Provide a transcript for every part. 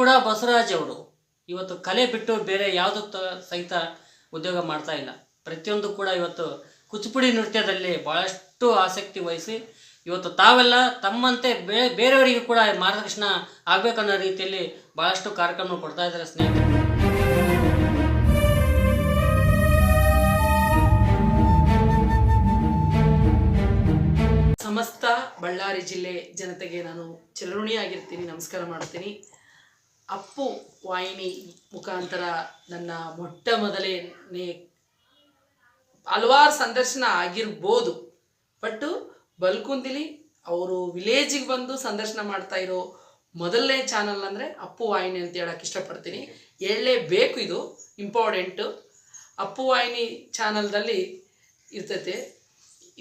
ಕೂಡ ಬಸವರಾಜ್ ಅವರು ಇವತ್ತು ಕಲೆ ಬಿಟ್ಟು ಬೇರೆ ಯಾವುದು ಸಹಿತ ಉದ್ಯೋಗ ಮಾಡ್ತಾ ಇಲ್ಲ. ಪ್ರತಿಯೊಂದು ಕೂಡ ಇವತ್ತು ಕುಚಿಪುಡಿ ನೃತ್ಯದಲ್ಲಿ ಬಹಳಷ್ಟು ಆಸಕ್ತಿ ವಹಿಸಿ ಇವತ್ತು ತಾವೆಲ್ಲ ತಮ್ಮಂತೆ ಬೇ ಬೇರೆಯವರಿಗೂ ಕೂಡ ಮಾರ್ಗದರ್ಶನ ಆಗ್ಬೇಕನ್ನೋ ರೀತಿಯಲ್ಲಿ ಬಹಳಷ್ಟು ಕಾರ್ಯಕ್ರಮ ಕೊಡ್ತಾ ಇದ್ದಾರೆ ಸ್ನೇಹಿತರು. ಸಮಸ್ತ ಬಳ್ಳಾರಿ ಜಿಲ್ಲೆ ಜನತೆಗೆ ನಾನು ಚಿರಋಣಿಯಾಗಿರ್ತೀನಿ ನಮಸ್ಕಾರ ಮಾಡ್ತೀನಿ. ಅಪ್ಪು ವಾಹಿನಿ ಮುಖಾಂತರ ನನ್ನ ಮೊಟ್ಟ ಮೊದಲನೇ ಹಲವಾರು ಸಂದರ್ಶನ ಆಗಿರ್ಬೋದು. ಬಟ್ಟು ಬಲ್ಕುಂದಿಲಿ ಅವರು ವಿಲೇಜಿಗೆ ಬಂದು ಸಂದರ್ಶನ ಮಾಡ್ತಾ ಇರೋ ಮೊದಲನೇ ಚಾನಲ್ ಅಂದರೆ ಅಪ್ಪು ವಾಹಿನಿ ಅಂತ ಹೇಳಕ್ಕೆ ಇಷ್ಟಪಡ್ತೀನಿ. ಹೇಳಲೇಬೇಕು ಇದು ಇಂಪಾರ್ಟೆಂಟು ಅಪ್ಪು ವಾಹಿನಿ ಚಾನಲ್ದಲ್ಲಿ ಇರ್ತೈತೆ.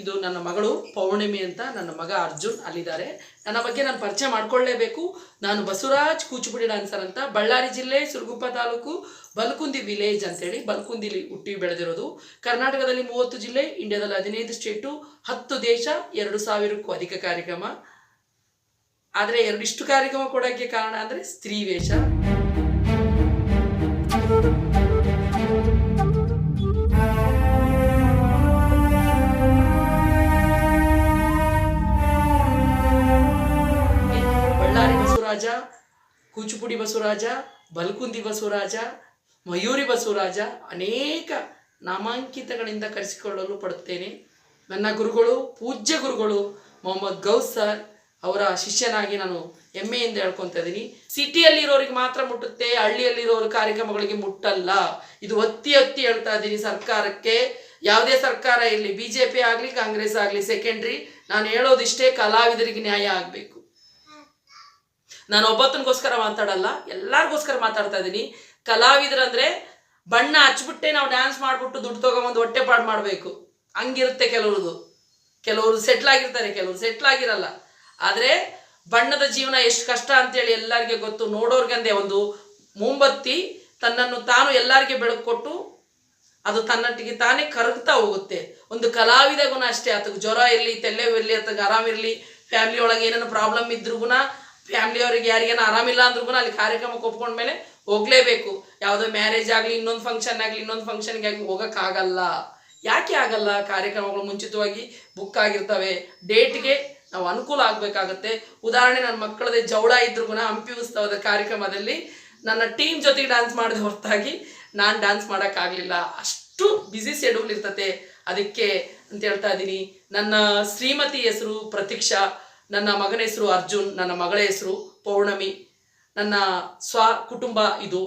ಇದು ನನ್ನ ಮಗಳು ಪೌರ್ಣಿಮೆ ಅಂತ ನನ್ನ ಮಗ ಅರ್ಜುನ್ ಅಲ್ಲಿದ್ದಾರೆ. ನನ್ನ ಬಗ್ಗೆ ನಾನು ಪರಿಚಯ ಮಾಡ್ಕೊಳ್ಳೇಬೇಕು. ನಾನು ಬಸವರಾಜ್ ಕೂಚುಪುಡಿ ಡಾನ್ಸರ್ ಅಂತ ಬಳ್ಳಾರಿ ಜಿಲ್ಲೆ ಸುರಗುಪ್ಪ ತಾಲೂಕು ಬಲ್ಕುಂದಿ ವಿಲೇಜ್ ಅಂತೇಳಿ ಬಲ್ಕುಂದಿಲಿ ಹುಟ್ಟಿ ಬೆಳೆದಿರೋದು. ಕರ್ನಾಟಕದಲ್ಲಿ ಮೂವತ್ತು ಜಿಲ್ಲೆ, ಇಂಡಿಯಾದಲ್ಲಿ ಹದಿನೈದು ಸ್ಟೇಟು ಹತ್ತು ದೇಶ, ಎರಡು ಸಾವಿರಕ್ಕೂ ಅಧಿಕ ಕಾರ್ಯಕ್ರಮ. ಆದರೆ ಎರಡಿಷ್ಟು ಕಾರ್ಯಕ್ರಮ ಕೊಡೋಕ್ಕೆ ಕಾರಣ ಅಂದರೆ ಸ್ತ್ರೀ ವೇಷ. ಬಸವರಾಜ, ಕೂಚುಪುಡಿ ಬಸವರಾಜ, ಬಲ್ಕುಂದಿ ಬಸವರಾಜ, ಮಯೂರಿ ಬಸವರಾಜ ಅನೇಕ ನಾಮಾಂಕಿತಗಳಿಂದ ಕರೆಸಿಕೊಳ್ಳಲು ಪಡುತ್ತೇನೆ. ನನ್ನ ಗುರುಗಳು, ಪೂಜ್ಯ ಗುರುಗಳು, ಮೊಹಮ್ಮದ್ ಗೌಸ್ ಸರ್ ಅವರ ಶಿಷ್ಯನಾಗಿ ನಾನು ಹೆಮ್ಮೆಯಿಂದ ಹೇಳ್ಕೊತಾ ಇದ್ದೀನಿ. ಸಿಟಿಯಲ್ಲಿರೋರಿಗೆ ಮಾತ್ರ ಮುಟ್ಟುತ್ತೆ, ಹಳ್ಳಿಯಲ್ಲಿರೋರ ಕಾರ್ಯಕ್ರಮಗಳಿಗೆ ಮುಟ್ಟಲ್ಲ. ಇದು ಒತ್ತಿ ಒತ್ತಿ ಹೇಳ್ತಾ ಇದ್ದೀನಿ ಸರ್ಕಾರಕ್ಕೆ. ಯಾವುದೇ ಸರ್ಕಾರ ಇರಲಿ ಬಿ ಜೆ ಪಿ ಆಗಲಿ, ಕಾಂಗ್ರೆಸ್ ಆಗಲಿ ಸೆಕೆಂಡ್ರಿ ನಾನು ಹೇಳೋದಿಷ್ಟೇ ಕಲಾವಿದರಿಗೆ ನ್ಯಾಯ ಆಗಬೇಕು. ನಾನು ಒಬ್ಬತ್ತನಿಗೋಸ್ಕರ ಮಾತಾಡಲ್ಲ, ಎಲ್ಲರಿಗೋಸ್ಕರ ಮಾತಾಡ್ತಾ ಇದ್ದೀನಿ ಕಲಾವಿದರಂದ್ರೆ ಬಣ್ಣ ಹಚ್ಬಿಟ್ಟೆ ನಾವು ಡ್ಯಾನ್ಸ್ ಮಾಡ್ಬಿಟ್ಟು ದುಡ್ಡು ತಗೊಂಬಂದು ಹೊಟ್ಟೆ ಪಾಡ್ ಮಾಡಬೇಕು. ಹಂಗಿರುತ್ತೆ ಕೆಲವ್ರದ್ದು ಕೆಲವರು ಸೆಟ್ಲ್ ಆಗಿರ್ತಾರೆ, ಕೆಲವರು ಸೆಟ್ಲ್ ಆಗಿರಲ್ಲ. ಆದರೆ ಬಣ್ಣದ ಜೀವನ ಎಷ್ಟು ಕಷ್ಟ ಅಂತೇಳಿ ಎಲ್ಲರಿಗೆ ಗೊತ್ತು. ನೋಡೋರ್ಗಂದೆ ಒಂದು ಮೊಂಬತ್ತಿ ತನ್ನನ್ನು ತಾನು ಎಲ್ಲರಿಗೆ ಬೆಳಕು ಕೊಟ್ಟು ಅದು ತನ್ನಟ್ಟಿಗೆ ತಾನೇ ಕರಗ್ತಾ ಹೋಗುತ್ತೆ. ಒಂದು ಕಲಾವಿದ ಗುಣ ಅಷ್ಟೇ. ಆತಗೆ ಜ್ವರ ಇರಲಿ ತೆಲ್ಲೆ ಇರಲಿ, ಆತಗೆ ಆರಾಮಿರಲಿ ಫ್ಯಾಮಿಲಿ ಒಳಗೆ ಏನೇನು ಪ್ರಾಬ್ಲಮ್ ಇದ್ರೂ ಗುಣ ಫ್ಯಾಮಿಲಿಯವ್ರಿಗೆ ಯಾರಿಗೇನು ಆರಾಮಿಲ್ಲ ಅಂದ್ರೂ ಅಲ್ಲಿ ಕಾರ್ಯಕ್ರಮಕ್ಕೆ ಒಪ್ಕೊಂಡ್ಮೇಲೆ ಹೋಗ್ಲೇಬೇಕು. ಯಾವುದೋ ಮ್ಯಾರೇಜ್ ಆಗಲಿ, ಇನ್ನೊಂದು ಫಂಕ್ಷನ್ ಆಗಲಿ, ಇನ್ನೊಂದು ಫಂಕ್ಷನ್ಗೆ ಆಗಲಿ ಹೋಗೋಕ್ಕಾಗಲ್ಲ. ಯಾಕೆ ಆಗಲ್ಲ? ಕಾರ್ಯಕ್ರಮಗಳು ಮುಂಚಿತವಾಗಿ ಬುಕ್ ಆಗಿರ್ತವೆ. ಡೇಟ್ಗೆ ನಾವು ಅನುಕೂಲ ಆಗಬೇಕಾಗತ್ತೆ. ಉದಾಹರಣೆ ನನ್ನ ಮಕ್ಕಳದೇ ಜವಳ ಇದ್ರೂ ಹಂಪಿ ಉತ್ಸವದ ಕಾರ್ಯಕ್ರಮದಲ್ಲಿ ನನ್ನ ಟೀಮ್ ಜೊತೆಗೆ ಡ್ಯಾನ್ಸ್ ಮಾಡಿದ ಹೊರತಾಗಿ ನಾನು ಡ್ಯಾನ್ಸ್ ಮಾಡೋಕ್ಕಾಗಲಿಲ್ಲ. ಅಷ್ಟು ಬ್ಯುಸಿ ಶೆಡ್ಯೂಲ್ ಇರ್ತತೆ. ಅದಕ್ಕೆ ಅಂತ ಹೇಳ್ತಾ ಇದ್ದೀನಿ. ನನ್ನ ಶ್ರೀಮತಿ ಹೆಸರು ಪ್ರತೀಕ್ಷಾ. ನನ್ನ ಮಗನ ಹೆಸರು ಅರ್ಜುನ್ ನನ್ನ ಮಗಳ ಹೆಸರು ಪೌರ್ಣಮಿ ನನ್ನ ಸ್ವ ಕುಟುಂಬ ಇದು.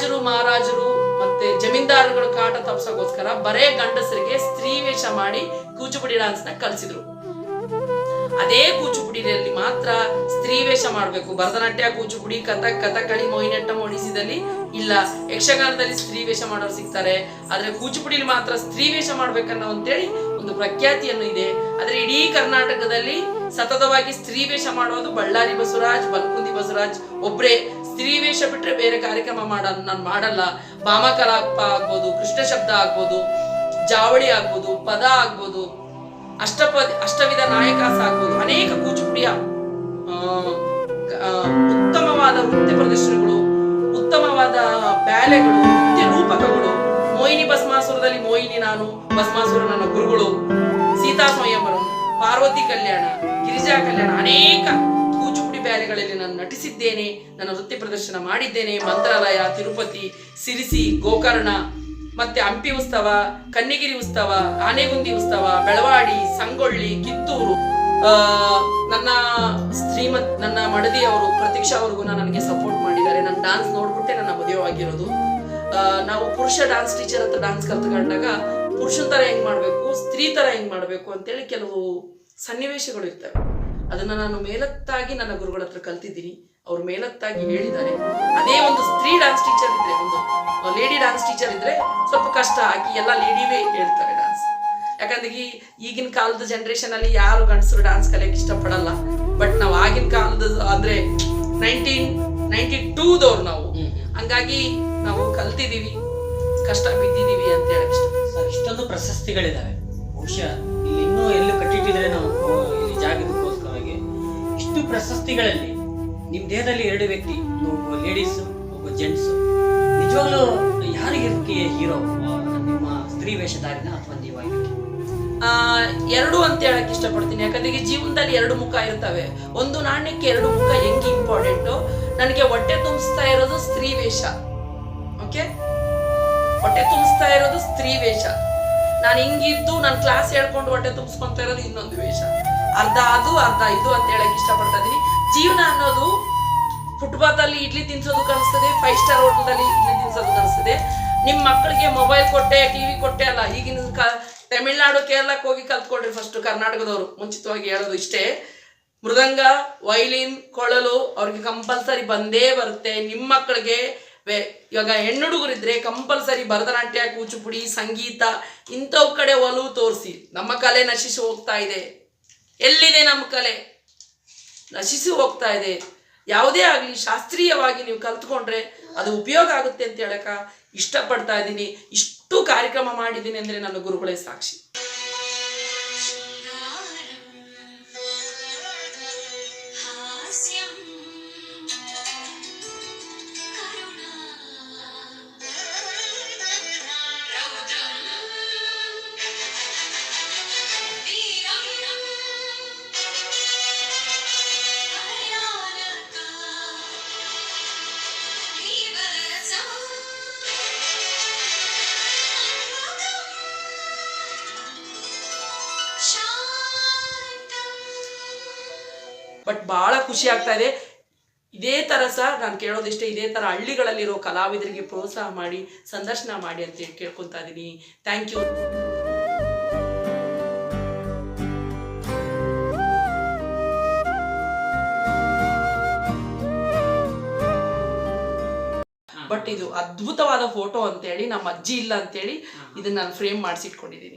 ರಾಜರು, ಮಹಾರಾಜರು ಮತ್ತೆ ಜಮೀನ್ದಾರರುಗಳ ಕಾಟ ತಪ್ಸೋಗೋಸ್ಕರ ಬರೇ ಗಂಡಸರಿಗೆ ಸ್ತ್ರೀ ವೇಷ ಮಾಡಿ ಕೂಚುಪುಡಿ ಡಾನ್ಸ್ನ ಕಲಿಸಿದ್ರು. ಅದೇ ಕೂಚುಪುಡಿಯಲ್ಲಿ ಮಾತ್ರ ಸ್ತ್ರೀ ವೇಷ ಮಾಡಬೇಕು. ಭರತನಾಟ್ಯ, ಕೂಚುಪುಡಿ, ಕಥಕ್ ಕಥಕಳಿ ಮೋಹಿನಟ್ಟ ಒಡಿಸಿದಲ್ಲಿ ಇಲ್ಲ. ಯಕ್ಷಗಾನದಲ್ಲಿ ಸ್ತ್ರೀ ವೇಷ ಮಾಡೋರು ಸಿಗ್ತಾರೆ. ಆದ್ರೆ ಕೂಚುಪುಡಿಲಿ ಮಾತ್ರ ಸ್ತ್ರೀ ವೇಷ ಮಾಡ್ಬೇಕನ್ನೋ ಅಂತೇಳಿ ಒಂದು ಪ್ರಖ್ಯಾತಿಯನ್ನು ಇದೆ. ಆದ್ರೆ ಇಡೀ ಕರ್ನಾಟಕದಲ್ಲಿ ಸತತವಾಗಿ ಸ್ತ್ರೀ ವೇಷ ಮಾಡೋದು ಬಳ್ಳಾರಿ ಬಸವರಾಜ್, ಬಲ್ಕುಂದಿ ಬಸವರಾಜ್ ಒಬ್ರೇ. ಸ್ತ್ರೀ ವೇಷ ಬಿಟ್ರೆ ಬೇರೆ ಕಾರ್ಯಕ್ರಮ ಮಾಡ ನಾನು ಮಾಡಲ್ಲ. ಭಾಮಕಲಾಪ ಆಗ್ಬೋದು ಕೃಷ್ಣ ಶಬ್ದ ಆಗ್ಬೋದು ಜಾವಳಿ ಆಗ್ಬೋದು ಪದ ಆಗ್ಬೋದು ಅಷ್ಟಪದ ಅಷ್ಟವಿಧ ನಾಯಕಾಸ ಆಗ್ಬೋದು ಅನೇಕ ಆ, ಉತ್ತಮವಾದ ನೃತ್ಯ ಪ್ರದರ್ಶನಗಳು ಉತ್ತಮವಾದ ಬ್ಯಾಲೆಗಳು ನೃತ್ಯ ರೂಪಕಗಳು. ಮೋಹಿನಿ ಭಸ್ಮಾಸುರದಲ್ಲಿ ಮೋಹಿನಿ ನಾನು ಭಸ್ಮಾಸುರ ನನ್ನ ಗುರುಗಳು. ಸೀತಾ ಸ್ವಯಂವರಂ ಪಾರ್ವತಿ ಕಲ್ಯಾಣ ಗಿರಿಜಾ ಕಲ್ಯಾಣ ಅನೇಕ ಬ್ಯಾಲೆಗಳಲ್ಲಿ ನಾನು ನಟಿಸಿದ್ದೇನೆ, ನನ್ನ ನೃತ್ಯ ಪ್ರದರ್ಶನ ಮಾಡಿದ್ದೇನೆ, ಮಂತ್ರಾಲಯ, ತಿರುಪತಿ, ಸಿರಿಸಿ, ಗೋಕರ್ಣ, ಮತ್ತೆ ಹಂಪಿ ಉತ್ಸವ, ಕನ್ನಿಗಿರಿ ಉತ್ಸವ, ಆನೆಗುಂದಿ ಉತ್ಸವ, ಬೆಳವಾಡಿ, ಸಂಗೊಳ್ಳಿ, ಕಿತ್ತೂರು. ನನ್ನ ಶ್ರೀಮತ್, ನನ್ನ ಮಡದಿಯವರು ಪ್ರತೀಕ್ಷಾ ಅವ್ರಿಗೂ ನನಗೆ ಸಪೋರ್ಟ್ ಮಾಡಿದ್ದಾರೆ. ನನ್ನ ಡಾನ್ಸ್ ನೋಡ್ಬಿಟ್ಟೆ, ನನ್ನ ಮದುವೆ ಆಗಿರೋದು. ನಾವು ಪುರುಷ ಡಾನ್ಸ್ ಟೀಚರ್ ಹತ್ರ ಡಾನ್ಸ್ ಕಲ್ತ್ಕೊಂಡಾಗ ಪುರುಷನ ತರ ಹೆಂಗ್ ಮಾಡ್ಬೇಕು, ಸ್ತ್ರೀ ತರ ಹೆಂಗ್ ಮಾಡ್ಬೇಕು ಅಂತೇಳಿ ಕೆಲವು ಸನ್ನಿವೇಶಗಳು ಇರ್ತವೆ. ಅದನ್ನ ನಾನು ಮೇಲತ್ತಾಗಿ ನನ್ನ ಗುರುಗಳ ಹತ್ರ ಕಲ್ತಿದ್ದೀನಿ. ಅವ್ರು ಮೇಲತ್ತಾಗಿ ಹೇಳಿದ್ದಾರೆ. ಅದೇ ಒಂದು ಸ್ತ್ರೀ ಡಾನ್ಸ್ ಟೀಚರ್ ಇದ್ರೆ ಒಂದು ಲೇಡಿ ಡಾನ್ಸ್ ಟೀಚರ್ ಇದ್ರೆ ಸ್ವಲ್ಪ ಕಷ್ಟ. ಆಕಿ ಎಲ್ಲ ಲೇಡಿವೇ ಹೇಳ್ತಾರೆ ಡಾನ್ಸ್ ಯಾಕಂದ್ರೆ ಈ ಈಗಿನ ಕಾಲದ ಜನರೇಷನ್ ಅಲ್ಲಿ ಯಾರು ಗಂಡಸರು ಡಾನ್ಸ್ ಕಲಿಯಕ್ಕೆ ಇಷ್ಟಪಡಲ್ಲ. ಬಟ್ ನಾವು ಆಗಿನ ಕಾಲದ ಅಂದ್ರೆ ನೈನ್ಟೀನ್ ನೈನ್ಟಿ ಟೂದವ್ರು ನಾವು ಹಂಗಾಗಿ ನಾವು ಕಲ್ತಿದೀವಿ. ಕಷ್ಟ ಬಿದ್ದಿದೀವಿ ಅಂತ ಹೇಳಕ್ ಇಷ್ಟ ಸರ್ ಇಷ್ಟೊಂದು ಪ್ರಶಸ್ತಿಗಳಿದಾವೆ. ಬಹುಶಃ ಇಲ್ಲಿ ಇನ್ನೂ ಎಲ್ಲೂ ಕಟ್ಟಿಟ್ಟಿದ್ರೆ ನಾವು ಜಾಗದಕ್ಕೋಸ್ಕರವಾಗಿ ಇಷ್ಟು ಪ್ರಶಸ್ತಿಗಳಲ್ಲಿ ನಿಮ್ಮ ದೇಹದಲ್ಲಿ ಎರಡು ವ್ಯಕ್ತಿ, ಒಬ್ಬ ಲೇಡೀಸ್ ಒಬ್ಬ ಜೆಂಟ್ಸ್ ನಿಜವಾಗ್ಲೂ ಯಾರಿಗೆ ಹೀರೋ ನಿಮ್ಮ ಸ್ತ್ರೀ ವೇಷಧಾರಿನ ಅಥವಾ ನೀವಾಗಿ ಎರಡು ಅಂತ ಹೇಳಕ್ ಇಷ್ಟಪಡ್ತೀನಿ. ಯಾಕಂದ್ರೆ ಜೀವನದಲ್ಲಿ ಎರಡು ಮುಖ ಇರ್ತವೆ. ಒಂದು ನಾಣ್ಯಕ್ಕೆ ಎರಡು ಮುಖ ಹೆಂಗ್ ಇಂಪಾರ್ಟೆಂಟ್ ನನಗೆ ಹೊಟ್ಟೆ ತುಂಬಿಸ್ತಾ ಇರೋದು ಸ್ತ್ರೀ ವೇಷ. ಓಕೆ ಹೊಟ್ಟೆ ತುಂಬಿಸ್ತಾ ಇರೋದು ಸ್ತ್ರೀ ವೇಷ. ನಾನು ಹಿಂಗಿದ್ದು, ನಾನು ಕ್ಲಾಸ್ ಹೇಳ್ಕೊಂಡು ಹೊಟ್ಟೆ ತುಂಬಿಸ್ಕೊಂತ ಇರೋದು ಇನ್ನೊಂದು ವೇಷ. ಅರ್ಧ ಅದು, ಅರ್ಧ ಇದು ಅಂತ ಹೇಳಕ್ ಇಷ್ಟಪಡ್ತಾ ಇದೀನಿ ಜೀವನ ಅನ್ನೋದು ಫುಟ್ಪಾತ್ ಅಲ್ಲಿ ಇಡ್ಲಿ ತಿನ್ಸೋದು ಕಾಣಿಸ್ತದೆ ಫೈವ್ ಸ್ಟಾರ್ ಹೋಟೆಲ್ದಲ್ಲಿ ಇಡ್ಲಿ ತಿನ್ಸೋದು ಕಾಣಿಸ್ತದೆ. ನಿಮ್ಮ ಮಕ್ಕಳಿಗೆ ಮೊಬೈಲ್ ಕೊಟ್ಟೆ ಟಿವಿ ಕೊಟ್ಟೆ ಅಲ್ಲ, ಈಗಿನ ಕ ತಮಿಳ್ನಾಡು ಕೇರಳಕ್ಕೆ ಹೋಗಿ ಕಲ್ತ್ಕೊಳ್ರಿ ಫಸ್ಟ್ ಕರ್ನಾಟಕದವರು. ಮುಂಚಿತವಾಗಿ ಹೇಳೋದು ಇಷ್ಟೇ. ಮೃದಂಗ ವೈಲಿನ್ ಕೊಳಲು ಅವ್ರಿಗೆ ಕಂಪಲ್ಸರಿ ಬಂದೇ ಬರುತ್ತೆ. ನಿಮ್ಮ ಮಕ್ಕಳಿಗೆ ಇವಾಗ ಹೆಣ್ಣುಡುಗರಿದ್ರೆ ಕಂಪಲ್ಸರಿ ಭರತನಾಟ್ಯ, ಕೂಚುಪುಡಿ, ಸಂಗೀತ ಇಂಥವ್ ಕಡೆ ಒಲವು ತೋರಿಸಿ. ನಮ್ಮ ಕಲೆ ನಶಿಸಿ ಹೋಗ್ತಾ ಇದೆ. ಎಲ್ಲಿದೆ ನಮ್ಮ ಕಲೆ? ನಶಿಸಿ ಹೋಗ್ತಾ ಇದೆ. ಯಾವುದೇ ಆಗಲಿ, ಶಾಸ್ತ್ರೀಯವಾಗಿ ನೀವು ಕಲ್ತ್ಕೊಂಡ್ರೆ ಅದು ಉಪಯೋಗ ಆಗುತ್ತೆ ಅಂತ ಹೇಳಕ ಇಷ್ಟಪಡ್ತಾ ಇದ್ದೀನಿ. ಇಷ್ಟು ಕಾರ್ಯಕ್ರಮ ಮಾಡಿದ್ದೀನಿ ಅಂದರೆ ನನ್ನ ಗುರುಗಳೇ ಸಾಕ್ಷಿ. ಬಟ್ ಬಹಳ ಖುಷಿ ಆಗ್ತಾ ಇದೆ. ಇದೇ ತರ ಸಹ ನಾನು ಕೇಳೋದಿಷ್ಟೇ ಇದೇ ತರ ಹಳ್ಳಿಗಳಲ್ಲಿರೋ ಕಲಾವಿದರಿಗೆ ಪ್ರೋತ್ಸಾಹ ಮಾಡಿ ಸಂದರ್ಶನ ಮಾಡಿ ಅಂತ ಹೇಳಿ ಕೇಳ್ಕೊತಾ ಇದ್ದೀನಿ ಥ್ಯಾಂಕ್ ಯು ಬಟ್ ಇದು ಅದ್ಭುತವಾದ ಫೋಟೋ ಅಂತೇಳಿ ನಮ್ಮ ಅಜ್ಜಿ ಇಲ್ಲ ಅಂತೇಳಿ ಇದನ್ನ ನಾನು ಫ್ರೇಮ್ ಮಾಡಿಸಿಟ್ಕೊಂಡಿದ್ದೀನಿ